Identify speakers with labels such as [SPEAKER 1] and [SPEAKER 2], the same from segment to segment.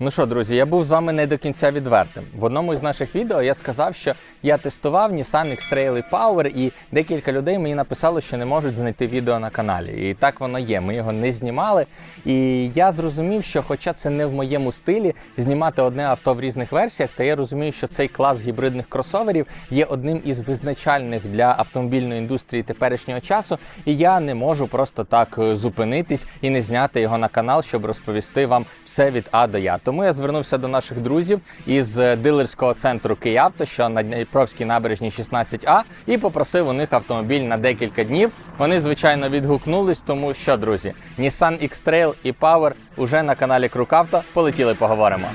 [SPEAKER 1] Ну що, друзі, я був з вами не до кінця відвертим. В одному із наших відео я сказав, що я тестував Nissan X-Trail Power, і декілька людей мені написало, що не можуть знайти відео на каналі. І так воно є. Ми його не знімали. І я зрозумів, що, хоча це не в моєму стилі, знімати одне авто в різних версіях, та я розумію, що цей клас гібридних кросоверів є одним із визначальних для автомобільної індустрії теперішнього часу. І я не можу просто так е, зупинитись і не зняти його на канал, щоб розповісти вам все від А до Я. Тому я звернувся до наших друзів із е, дилерського центру Киявто, що на Дніпровській набережній 16А, і попросив у них автомобіль на декілька днів. Вони звичайно відгукнулись, тому що друзі, Nissan X-Trail і Power уже на каналі Крукавто. Полетіли, поговоримо.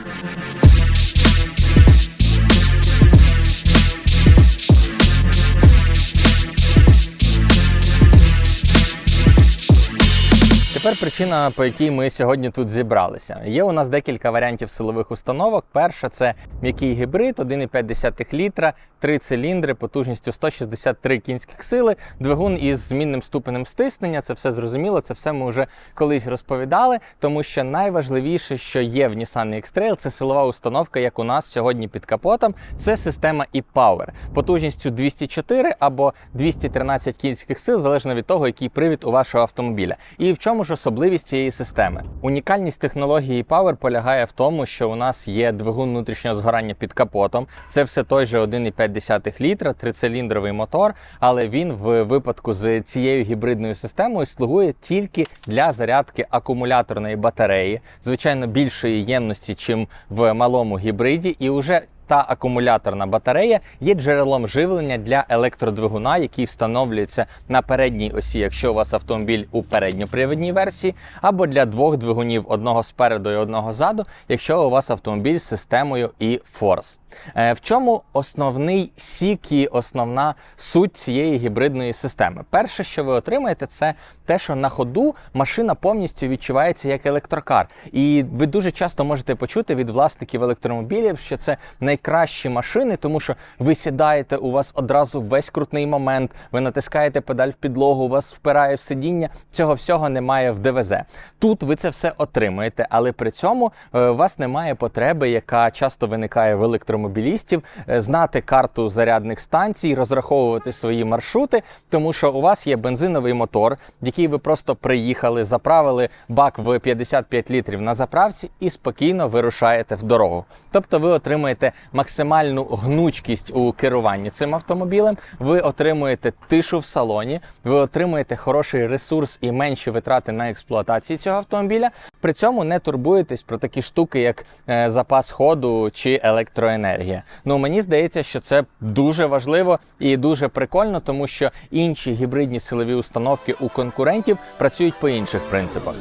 [SPEAKER 1] Тепер причина, по якій ми сьогодні тут зібралися. Є у нас декілька варіантів силових установок. Перша це м'який гібрид, 1,5 літра, три циліндри, потужністю 163 кінських сили, двигун із змінним ступенем стиснення. Це все зрозуміло, це все ми вже колись розповідали. Тому що найважливіше, що є в Nissan X-Trail, це силова установка, як у нас сьогодні під капотом. Це система e-Power потужністю 204 або 213 кінських сил, залежно від того, який привід у вашого автомобіля. І в чому ж особливість цієї системи? Унікальність технології Power полягає в тому, що у нас є двигун внутрішнього згорання під капотом. Це все той же 1,5 літра, трициліндровий мотор, але він в випадку з цією гібридною системою слугує тільки для зарядки акумуляторної батареї, звичайно, більшої ємності, чим в малому гібриді, і уже та акумуляторна батарея є джерелом живлення для електродвигуна, який встановлюється на передній осі, якщо у вас автомобіль у передньопривідній версії, або для двох двигунів одного спереду і одного ззаду, якщо у вас автомобіль з системою e-Force. Е, В чому основний сік і основна суть цієї гібридної системи? Перше, що ви отримаєте, це те, що на ходу машина повністю відчувається як електрокар. І ви дуже часто можете почути від власників електромобілів, що це найкращі машини, тому що ви сідаєте, у вас одразу весь крутний момент, ви натискаєте педаль в підлогу, у вас впирає в сидіння. Цього всього немає в ДВЗ. Тут ви це все отримуєте, але при цьому е, у вас немає потреби, яка часто виникає в електромобілістів, е, знати карту зарядних станцій, розраховувати свої маршрути, тому що у вас є бензиновий мотор, який ви просто приїхали, заправили бак в 55 літрів на заправці і спокійно вирушаєте в дорогу. Тобто ви отримуєте максимальну гнучкість у керуванні цим автомобілем, ви отримуєте тишу в салоні, ви отримуєте хороший ресурс і менші витрати на експлуатацію цього автомобіля. При цьому не турбуєтесь про такі штуки, як е, запас ходу чи електроенергія. Ну мені здається, що це дуже важливо і дуже прикольно, тому що інші гібридні силові установки у конкурентів працюють по інших принципах.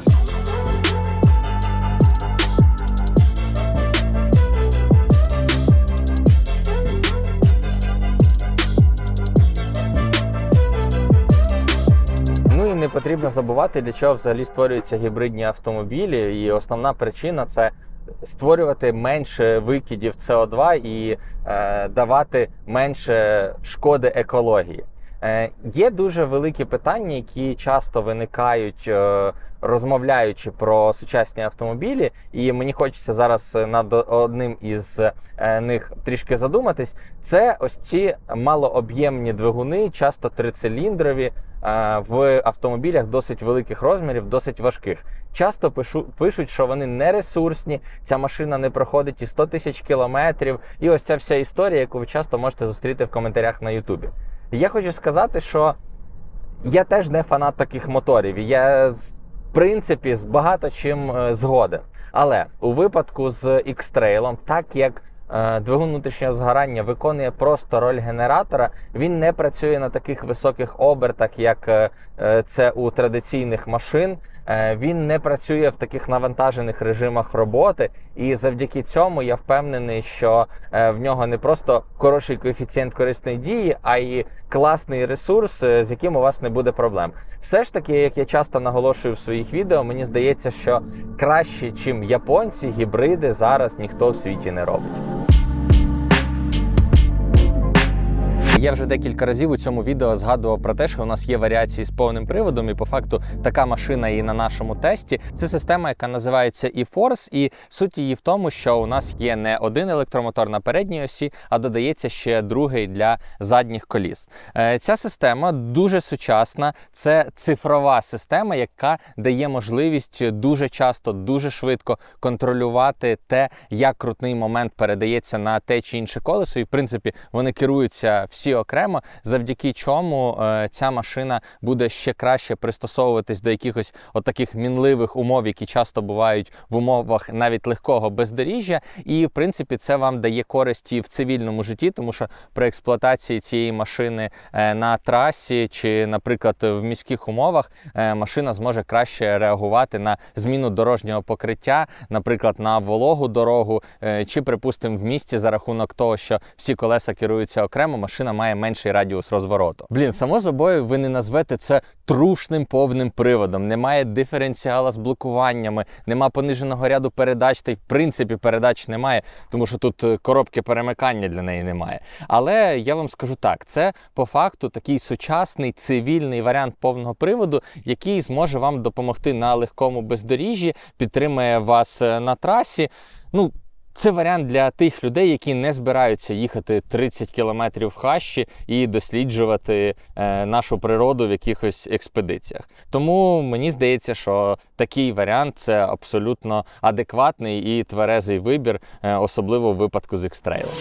[SPEAKER 1] Потрібно забувати, для чого взагалі створюються гібридні автомобілі. І основна причина це створювати менше викидів СО2 і е, давати менше шкоди екології. Е, є дуже великі питання, які часто виникають, е, розмовляючи про сучасні автомобілі, і мені хочеться зараз над одним із е, них трішки задуматись. Це ось ці малооб'ємні двигуни, часто трициліндрові, е, в автомобілях досить великих розмірів, досить важких. Часто пишу, пишуть, що вони не ресурсні, ця машина не проходить і 100 тисяч кілометрів. І ось ця вся історія, яку ви часто можете зустріти в коментарях на Ютубі. Я хочу сказати, що я теж не фанат таких моторів. Я принципі з багато чим е, згоден. Але у випадку з X-Trail, так як е, двигун внутрішнього згорання виконує просто роль генератора, він не працює на таких високих обертах, як е, це у традиційних машин. Е, Він не працює в таких навантажених режимах роботи, і завдяки цьому я впевнений, що е, в нього не просто хороший коефіцієнт корисної дії, а й класний ресурс, е, з яким у вас не буде проблем. Все ж таки, як я часто наголошую в своїх відео, мені здається, що краще, чим японці, гібриди зараз ніхто в світі не робить. Я вже декілька разів у цьому відео згадував про те, що у нас є варіації з повним приводом, і по факту така машина і на нашому тесті. Це система, яка називається e-Force, і суть її в тому, що у нас є не один електромотор на передній осі, а додається ще другий для задніх коліс. Е, Ця система дуже сучасна, це цифрова система, яка дає можливість дуже часто, дуже швидко контролювати те, як крутний момент передається на те чи інше колесо. І в принципі вони керуються всі окремо, завдяки чому е, ця машина буде ще краще пристосовуватись до якихось от таких мінливих умов, які часто бувають в умовах навіть легкого бездоріжжя. І в принципі це вам дає користі в цивільному житті, тому що при експлуатації цієї машини е, на трасі чи, наприклад, в міських умовах е, машина зможе краще реагувати на зміну дорожнього покриття, наприклад, на вологу дорогу, чи, припустимо, в місті за рахунок того, що всі колеса керуються окремо, машина має менший радіус розвороту. Блін, само собою, ви не назвете це трушним повним приводом. Немає диференціала з блокуваннями, нема пониженого ряду передач, та й в принципі передач немає, тому що тут е, коробки перемикання для неї немає. Але я вам скажу так: це по факту такий сучасний цивільний варіант повного приводу, який зможе вам допомогти на легкому бездоріжжі, підтримує вас е, на трасі. Ну, це варіант для тих людей, які не збираються їхати 30 кілометрів в хащі і досліджувати е, нашу природу в якихось експедиціях. Тому мені здається, що такий варіант це абсолютно адекватний і тверезий вибір, е, особливо в випадку з екстрейлом.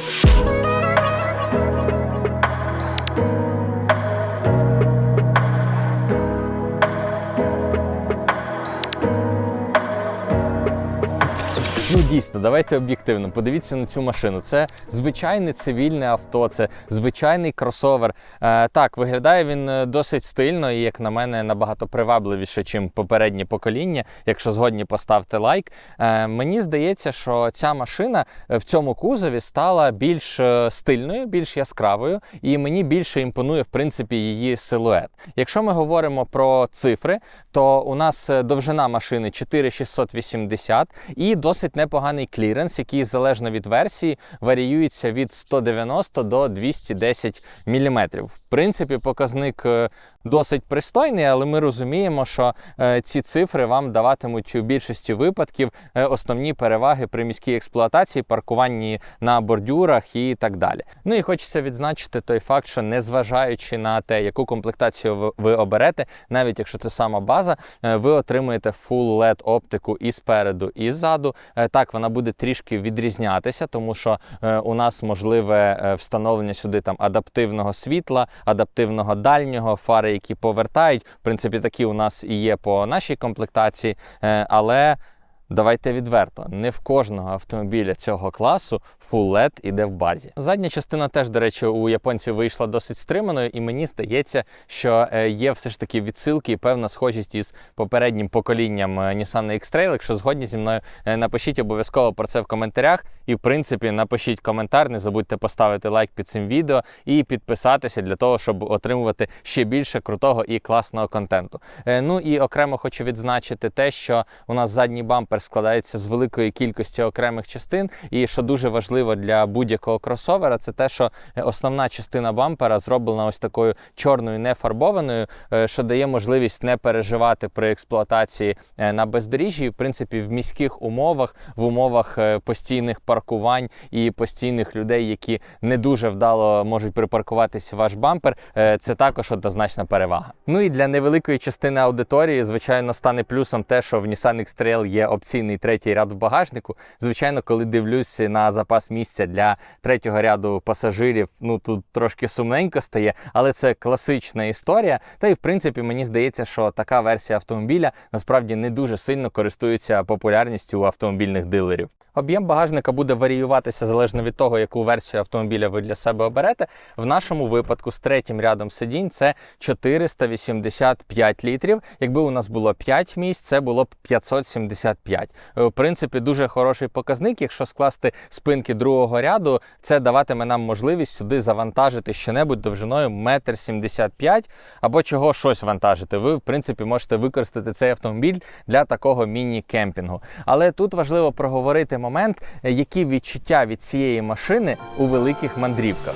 [SPEAKER 1] Дійсно, давайте об'єктивно. Подивіться на цю машину. Це звичайне цивільне авто, це звичайний кросовер. Е, так, виглядає він е, досить стильно і, як на мене, набагато привабливіше, ніж попереднє покоління. Якщо згодні, поставте лайк. Е, мені здається, що ця машина е, в цьому кузові стала більш е, стильною, більш яскравою, і мені більше імпонує в принципі її силует. Якщо ми говоримо про цифри, то у нас довжина машини 4680 і досить непоганий кліренс, який залежно від версії варіюється від 190 до 210 мм. В принципі, показник е, досить пристойний, але ми розуміємо, що е, ці цифри вам даватимуть у більшості випадків е, основні переваги при міській експлуатації, паркуванні на бордюрах і так далі. Ну і хочеться відзначити той факт, що незважаючи на те, яку комплектацію ви- оберете, навіть якщо це сама база, е, ви отримуєте full LED оптику і спереду, і ззаду. Так, вона буде трішки відрізнятися, тому що у нас можливе встановлення сюди там адаптивного світла, адаптивного дальнього, фари, які повертають. В принципі, такі у нас і є по нашій комплектації, Е, але. Давайте відверто, не в кожного автомобіля цього класу Full LED іде в базі. Задня частина теж, до речі, у японців вийшла досить стриманою, і мені здається, що е, є все ж таки відсилки і певна схожість із попереднім поколінням е, Nissan X-Trail. Якщо згодні зі мною, е, напишіть обов'язково про це в коментарях. І в принципі напишіть коментар. Не забудьте поставити лайк під цим відео і підписатися для того, щоб отримувати ще більше крутого і класного контенту. Ну і окремо хочу відзначити те, що у нас задній бампер складається з великої кількості окремих частин, і що дуже важливо для будь-якого кросовера, це те, що основна частина бампера зроблена ось такою чорною нефарбованою, е, що дає можливість не переживати при експлуатації е, на бездоріжжі. В принципі, в міських умовах, в умовах е, постійних паркувань і постійних людей, які не дуже вдало можуть припаркуватися ваш бампер, це також однозначна перевага. Ну і для невеликої частини аудиторії, звичайно, стане плюсом те, що в Nissan X-Trail є опційний третій ряд в багажнику. Звичайно, коли дивлюсь на запас місця для третього ряду пасажирів, ну тут трошки сумненько стає, але це класична історія. Та й в принципі мені здається, що така версія автомобіля насправді не дуже сильно користується популярністю у автомобільних дилерів. Об'єм багажника буде варіюватися залежно від того, яку версію автомобіля ви для себе оберете. В нашому випадку з третім рядом сидінь це 485 літрів. Якби у нас було 5 місць, це було б 575. Е, В принципі, дуже хороший показник. Якщо скласти спинки другого ряду, це даватиме нам можливість сюди завантажити щонебудь довжиною 1,75 м або чого щось вантажити. Ви, в принципі, можете використати цей автомобіль для такого міні-кемпінгу. Але тут важливо проговорити момент, е, які відчуття від цієї машини у великих мандрівках.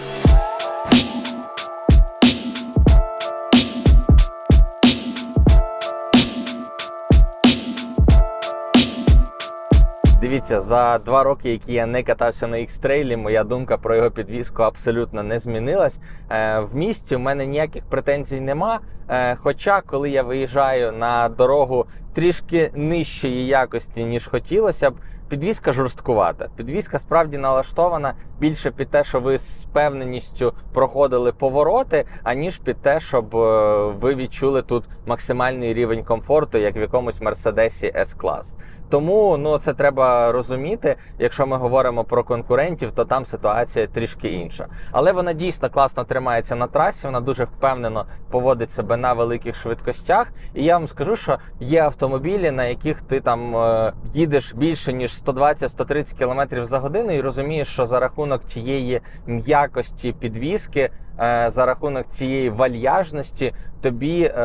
[SPEAKER 1] Дивіться, за два роки, які я не катався на X-трейлі, моя думка про його підвізку абсолютно не змінилась. Е, В місті в мене ніяких претензій нема. Е, Хоча, коли я виїжджаю на дорогу трішки нижчої якості, ніж хотілося б, підвізка жорсткувата. Підвізка справді налаштована більше під те, що ви з певненістю проходили повороти, аніж під те, щоб е, ви відчули тут максимальний рівень комфорту, як в якомусь Мерседесі S-клас. Тому ну це треба розуміти. Якщо ми говоримо про конкурентів, то там ситуація трішки інша. Але вона дійсно класно тримається на трасі. Вона дуже впевнено поводить себе на великих швидкостях. І я вам скажу, що є автомобілі, на яких ти там е, їдеш більше ніж 120-130 км за годину, і розумієш, що за рахунок тієї м'якості підвіски. Е, За рахунок цієї вальяжності тобі е,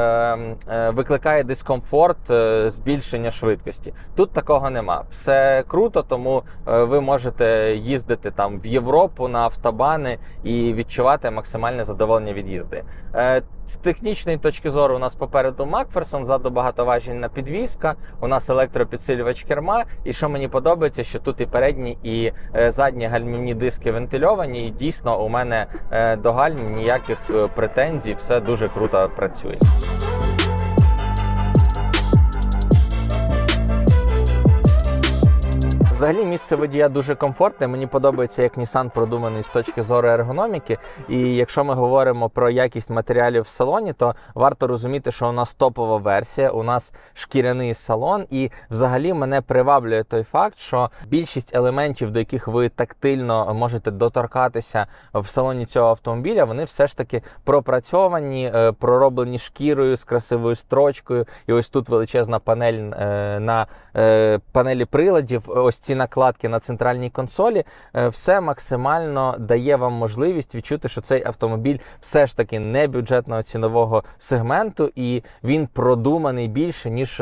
[SPEAKER 1] е, викликає дискомфорт збільшення швидкості. Тут такого нема. Все круто, тому ви можете їздити там в Європу на автобани і відчувати максимальне задоволення від їзди. З технічної точки зору, у нас попереду Макферсон, ззаду багатоважільна підвізка, у нас електропідсилювач керма. І що мені подобається, що тут і передні, і е, задні гальмівні диски вентильовані. І дійсно у мене е, до гальм ніяких е, претензій, все дуже круто працює. Взагалі місце водія дуже комфортне. Мені подобається, як Nissan продуманий з точки зору ергономіки. І якщо ми говоримо про якість матеріалів в салоні, то варто розуміти, що у нас топова версія, у нас шкіряний салон, і взагалі мене приваблює той факт, що більшість елементів, до яких ви тактильно можете доторкатися в салоні цього автомобіля, вони все ж таки пропрацьовані, е, пророблені шкірою з красивою строчкою. І ось тут величезна панель е, на е, панелі приладів. Ось ці накладки на центральній консолі, е, все максимально дає вам можливість відчути, що цей автомобіль все ж таки не бюджетного цінового сегменту, і він продуманий більше ніж.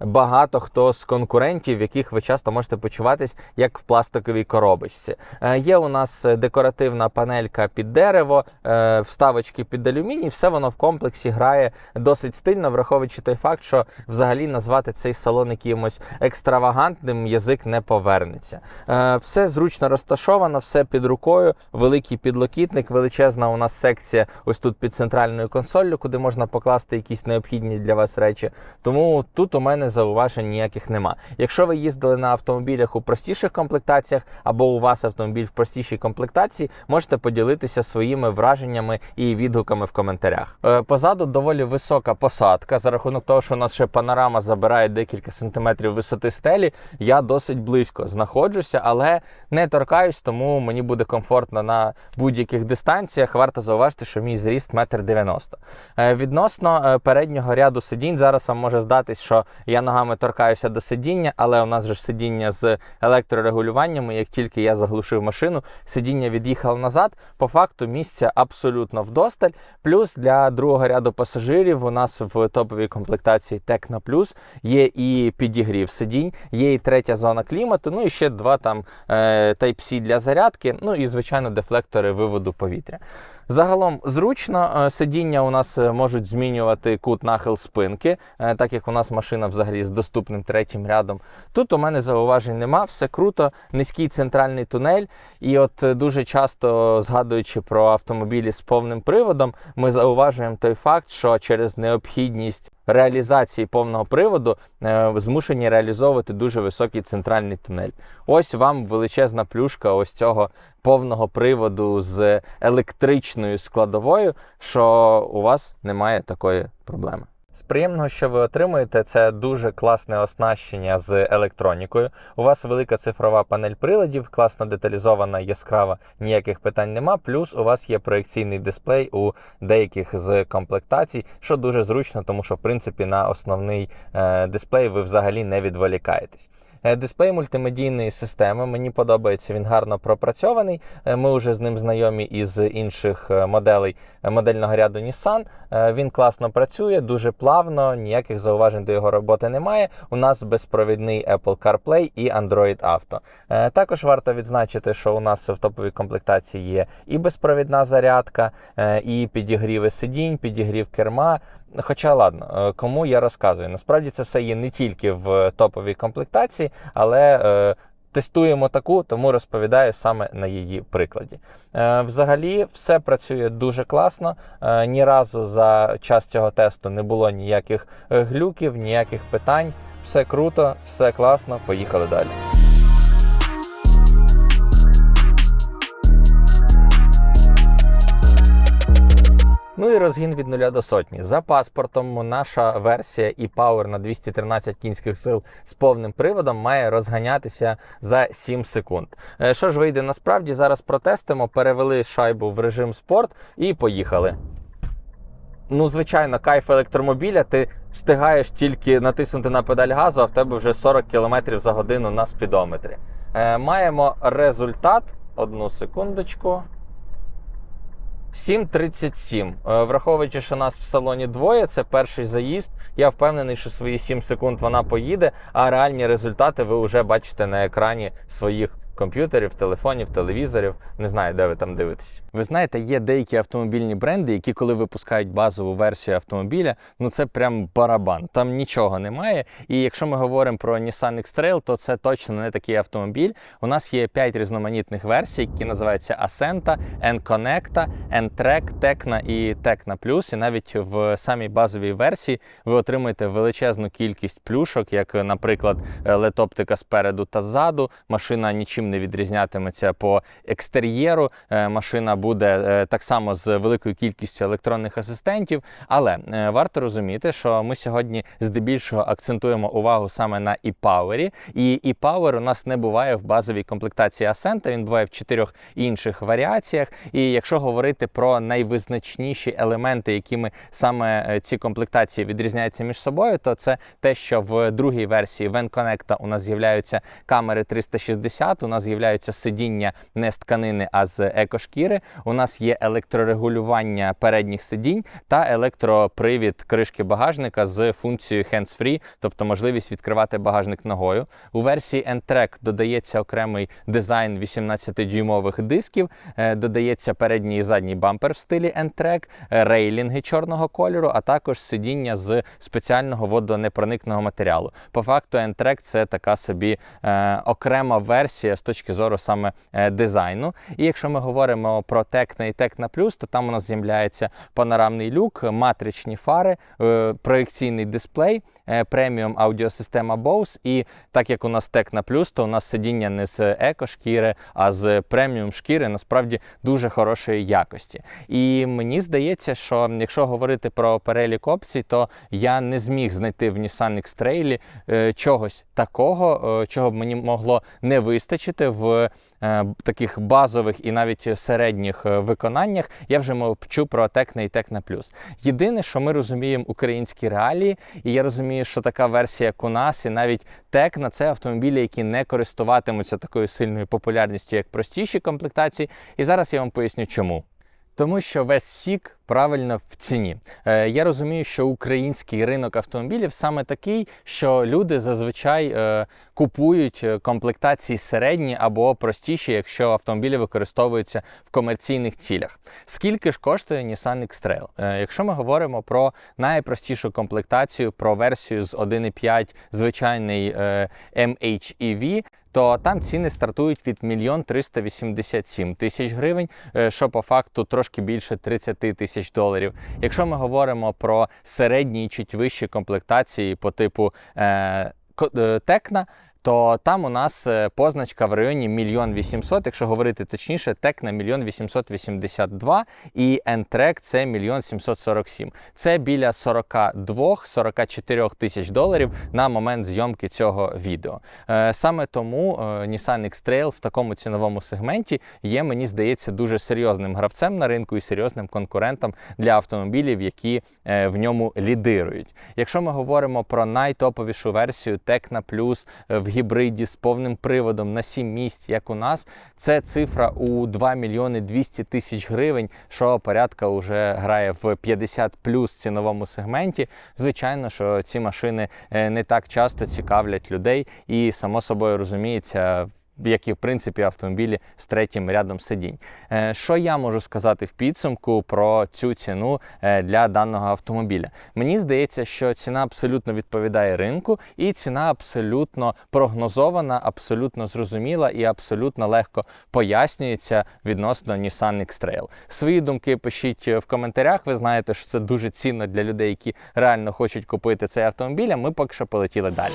[SPEAKER 1] Багато хто з конкурентів, в яких ви часто можете почуватись як в пластиковій коробочці. Е, є у нас декоративна панелька під дерево, е, вставочки під алюміній. Все воно в комплексі грає досить стильно, враховуючи той факт, що взагалі назвати цей салон якимось екстравагантним язик не повернеться. Е, все зручно розташовано, все під рукою, великий підлокітник, величезна у нас секція ось тут під центральною консолью, куди можна покласти якісь необхідні для вас речі. Тому тут у мене зауважень ніяких нема. Якщо ви їздили на автомобілях у простіших комплектаціях, або у вас автомобіль в простішій комплектації, можете поділитися своїми враженнями і відгуками в коментарях. Е, Позаду доволі висока посадка. За рахунок того, що у нас ще панорама забирає декілька сантиметрів висоти стелі, я досить близько знаходжуся, але не торкаюсь, тому мені буде комфортно на будь-яких дистанціях. Варто зауважити, що мій зріст 1,90 м. Відносно е, переднього ряду сидінь, зараз вам може здатись, що я ногами торкаюся до сидіння, але у нас же сидіння з електрорегулюваннями. Як тільки я заглушив машину, сидіння від'їхало назад. По факту місця абсолютно вдосталь. Плюс для другого ряду пасажирів у нас в топовій комплектації Tecna Plus є і підігрів сидінь, є і третя зона клімату, ну і ще два там е, Type-C для зарядки, ну і звичайно дефлектори виводу повітря. Загалом зручно е, сидіння у нас е, можуть змінювати кут нахил спинки, е, так як у нас машина взагалі з доступним третім рядом. Тут у мене зауважень нема, все круто, низький центральний тунель. І от дуже часто згадуючи про автомобілі з повним приводом, ми зауважуємо той факт, що через необхідність реалізації повного приводу е, змушені реалізовувати дуже високий центральний тунель. Ось вам величезна плюшка ось цього повного приводу з електричною складовою, що у вас немає такої проблеми. З приємного, що ви отримуєте, це дуже класне оснащення з електронікою. У вас велика цифрова панель приладів, класно деталізована, яскрава, ніяких питань нема. Плюс у вас є проекційний дисплей у деяких з комплектацій, що дуже зручно, тому що в принципі на основний е, дисплей ви взагалі не відволікаєтесь. Е, Дисплей мультимедійної системи. Мені подобається, він гарно пропрацьований. Е, Ми вже з ним знайомі із інших е, моделей модельного ряду Nissan. Він класно працює, дуже плавно, ніяких зауважень до його роботи немає. У нас безпровідний Apple CarPlay і Android Auto. Також варто відзначити, що у нас в топовій комплектації є і безпровідна зарядка, і підігріви сидінь, підігрів керма. Хоча ладно, е, кому я розказую. Насправді це все є не тільки в топовій комплектації, але е, Тестуємо таку, тому розповідаю саме на її прикладі. Е, взагалі, все працює дуже класно. Е, ні разу за час цього тесту не було ніяких е, глюків, ніяких питань. Все круто, все класно. Поїхали далі. Ну і розгін від 0 до сотні. За паспортом наша версія e-Power на 213 кінських сил з повним приводом має розганятися за 7 секунд. Е, Що ж вийде насправді? Зараз протестимо, перевели шайбу в режим спорт і поїхали. Ну, звичайно, кайф електромобіля. Ти встигаєш тільки натиснути на педаль газу, а в тебе вже 40 км за годину на спідометрі. Е, маємо результат. Одну секундочку. 7.37. Е, Враховуючи, що нас в салоні двоє, це перший заїзд. Я впевнений, що свої 7 секунд вона поїде, а реальні результати ви вже бачите на екрані своїх комп'ютерів, телефонів, телевізорів. Не знаю, де ви там дивитесь. Ви знаєте, є деякі автомобільні бренди, які, коли випускають базову версію автомобіля, ну це прям барабан. Там нічого немає. І якщо ми говоримо про Nissan X-Trail, то це точно не такий автомобіль. У нас є 5 різноманітних версій, які називаються Ascenta, N-Connecta, N-Track, Tecna і Tecna Plus. І навіть в самій базовій версії ви отримаєте величезну кількість плюшок, як, наприклад, LED-оптика спереду та ззаду. Машина нічим не відрізнятиметься по екстер'єру. Е, Машина буде е, так само з великою кількістю електронних асистентів. Але е, варто розуміти, що ми сьогодні здебільшого акцентуємо увагу саме на e-Power. І e-Power у нас не буває в базовій комплектації Ascent, він буває в чотирьох інших варіаціях. І якщо говорити про найвизначніші елементи, якими саме ці комплектації відрізняються між собою, то це те, що в другій версії Van Connect у нас з'являються камери 360, у нас з'являються сидіння не з тканини, а з екошкіри. У нас є електрорегулювання передніх сидінь та електропривід кришки багажника з функцією hands-free, тобто можливість відкривати багажник ногою. У версії N-Track додається окремий дизайн 18-дюймових дисків, е, додається передній і задній бампер в стилі N-Track, е, рейлінги чорного кольору, а також сидіння з спеціального водонепроникного матеріалу. По факту N-Track це така собі е, окрема версія точки зору саме е, дизайну. І якщо ми говоримо про Tecna і Tecna Plus, то там у нас з'являється панорамний люк, матричні фари, е, проекційний дисплей, е, преміум аудіосистема Bose. І так як у нас Tecna Plus, то у нас сидіння не з еко-шкіри, а з преміум шкіри, насправді дуже хорошої якості. І мені здається, що якщо говорити про перелік опцій, то я не зміг знайти в Nissan X-Trail чогось такого, чого б мені могло не вистачити в е, таких базових і навіть середніх е, виконаннях. Я вже мовчу про Tecna і Tecna Plus. Єдине, що ми розуміємо українські реалії, і я розумію, що така версія, як у нас, і навіть Tecna – це автомобілі, які не користуватимуться такою сильною популярністю, як простіші комплектації. І зараз я вам поясню, чому. Тому що весь сік правильно в ціні. Е, я розумію, що український ринок автомобілів саме такий, що люди зазвичай е, купують е, комплектації середні або простіші, якщо автомобілі використовуються в комерційних цілях. Скільки ж коштує Nissan X-Trail? Е, якщо ми говоримо про найпростішу комплектацію, про версію з 1,5 звичайний е, MHEV, то там ціни стартують від 1 387 тисяч гривень, е, що по факту трошки більше 30 тисяч доларів. Якщо ми говоримо про середні і чуть вищі комплектації по типу е, е, Текна, то там у нас е, позначка в районі 1 800, якщо говорити точніше, Текна 1 882 і N-Track це 1 747. Це біля 42-44 тисяч доларів на момент зйомки цього відео. Е, Саме тому е, Nissan X-Trail в такому ціновому сегменті є, мені здається, дуже серйозним гравцем на ринку і серйозним конкурентом для автомобілів, які в ньому лідирують. Якщо ми говоримо про найтоповішу версію Tecna Plus в гібриді з повним приводом на 7 місць, як у нас, це цифра у 2 мільйони 200 тисяч гривень, що порядка вже грає в 50 плюс ціновому сегменті. Звичайно, що ці машини е, не так часто цікавлять людей, і само собою розуміється. Як і в принципі автомобілі з третім рядом сидінь. Е, Що я можу сказати в підсумку про цю ціну е, для даного автомобіля? Мені здається, що ціна абсолютно відповідає ринку, і ціна абсолютно прогнозована, абсолютно зрозуміла і абсолютно легко пояснюється відносно Nissan X-Trail. Свої думки пишіть в коментарях. Ви знаєте, що це дуже цінно для людей, які реально хочуть купити цей автомобіль. А ми поки що полетіли далі.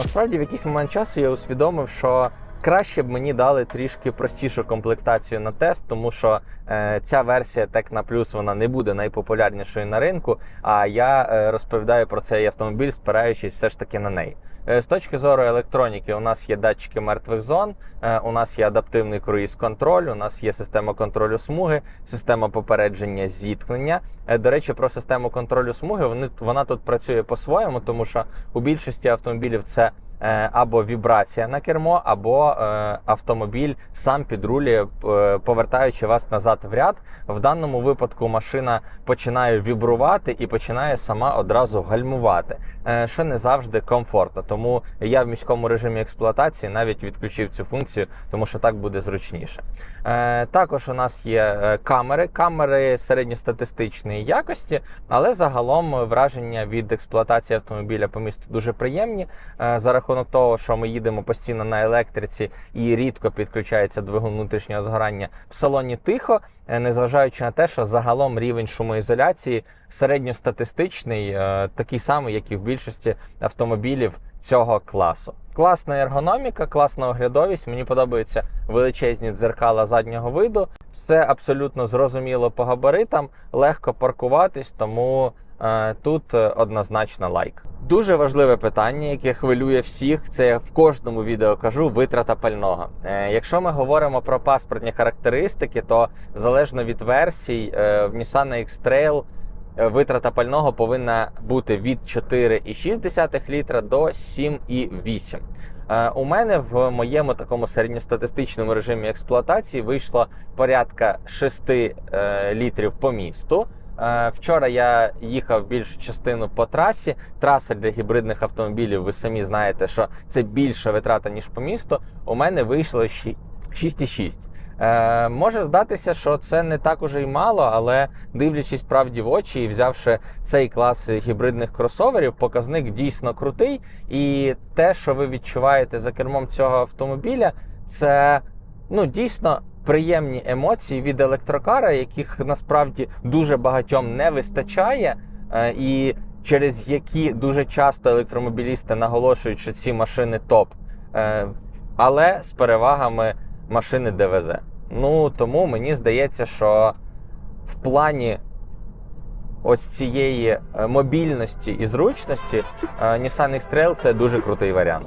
[SPEAKER 1] Насправді в якийсь момент часу я усвідомив, що краще б мені дали трішки простішу комплектацію на тест, тому що е, ця версія Tecna Plus вона не буде найпопулярнішою на ринку. А я е, розповідаю про цей автомобіль, спираючись все ж таки на неї. Е, з точки зору електроніки, у нас є датчики мертвих зон, е, у нас є адаптивний круїз-контроль, у нас є система контролю смуги, система попередження зіткнення. Е, До речі, про систему контролю смуги вони, вона тут працює по-своєму, тому що у більшості автомобілів це або вібрація на кермо, або е, автомобіль сам підрулює, е, повертаючи вас назад в ряд. В даному випадку машина починає вібрувати і починає сама одразу гальмувати, е, що не завжди комфортно. Тому я в міському режимі експлуатації навіть відключив цю функцію, тому що так буде зручніше. Е, Також у нас є е, камери, камери середньостатистичної якості, але загалом враження від експлуатації автомобіля по місту дуже приємні. Е, За рахунок того, що ми їдемо постійно на електриці і рідко підключається двигун внутрішнього згорання в салоні тихо, е, незважаючи на те, що загалом рівень шумоізоляції середньостатистичний, е, такий самий, як і в більшості автомобілів цього класу. Класна ергономіка, класна оглядовість. Мені подобаються величезні дзеркала заднього виду. Все абсолютно зрозуміло по габаритам, легко паркуватись, тому тут е, однозначно лайк. Дуже важливе питання, яке хвилює всіх, це я в кожному відео кажу витрата пального. Е, якщо ми говоримо про паспортні характеристики, то залежно від версій е, в Nissan X-Trail е, витрата пального повинна бути від 4,6 літра до 7,8. Е, У мене в моєму такому середньостатистичному режимі експлуатації вийшло порядка 6 е, літрів по місту. Е, Вчора я їхав більшу частину по трасі. Траса для гібридних автомобілів, ви самі знаєте, що це більша витрата, ніж по місту. У мене вийшло щі- 6,6. Е, може здатися, що це не так уже й мало, але дивлячись правді в очі і взявши цей клас гібридних кросоверів, показник дійсно крутий. І те, що ви відчуваєте за кермом цього автомобіля, це ну дійсно приємні емоції від електрокара, яких насправді дуже багатьом не вистачає, е, і через які дуже часто електромобілісти наголошують, що ці машини топ, Е, але з перевагами машини ДВЗ. Ну тому мені здається, що в плані ось цієї е, мобільності і зручності Nissan X-Trail це дуже крутий варіант.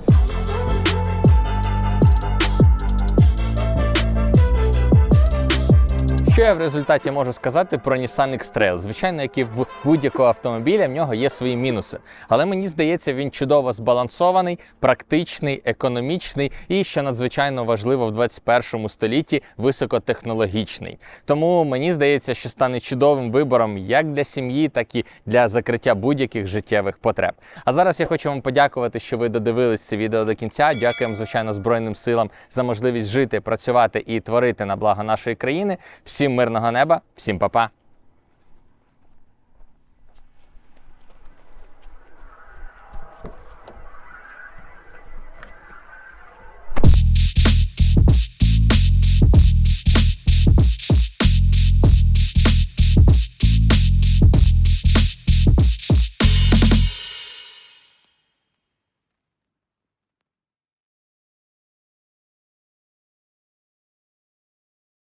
[SPEAKER 1] Що я в результаті можу сказати про Nissan X-Trail? Звичайно, як і в будь-якого автомобіля, в нього є свої мінуси. Але мені здається, він чудово збалансований, практичний, економічний і, що надзвичайно важливо в 21 столітті, високотехнологічний. Тому мені здається, що стане чудовим вибором як для сім'ї, так і для закриття будь-яких життєвих потреб. А зараз я хочу вам подякувати, що ви додивились це відео до кінця. Дякуємо, звичайно, Збройним силам за можливість жити, працювати і творити на благо нашої країни. Всім мирного неба, всім па-па!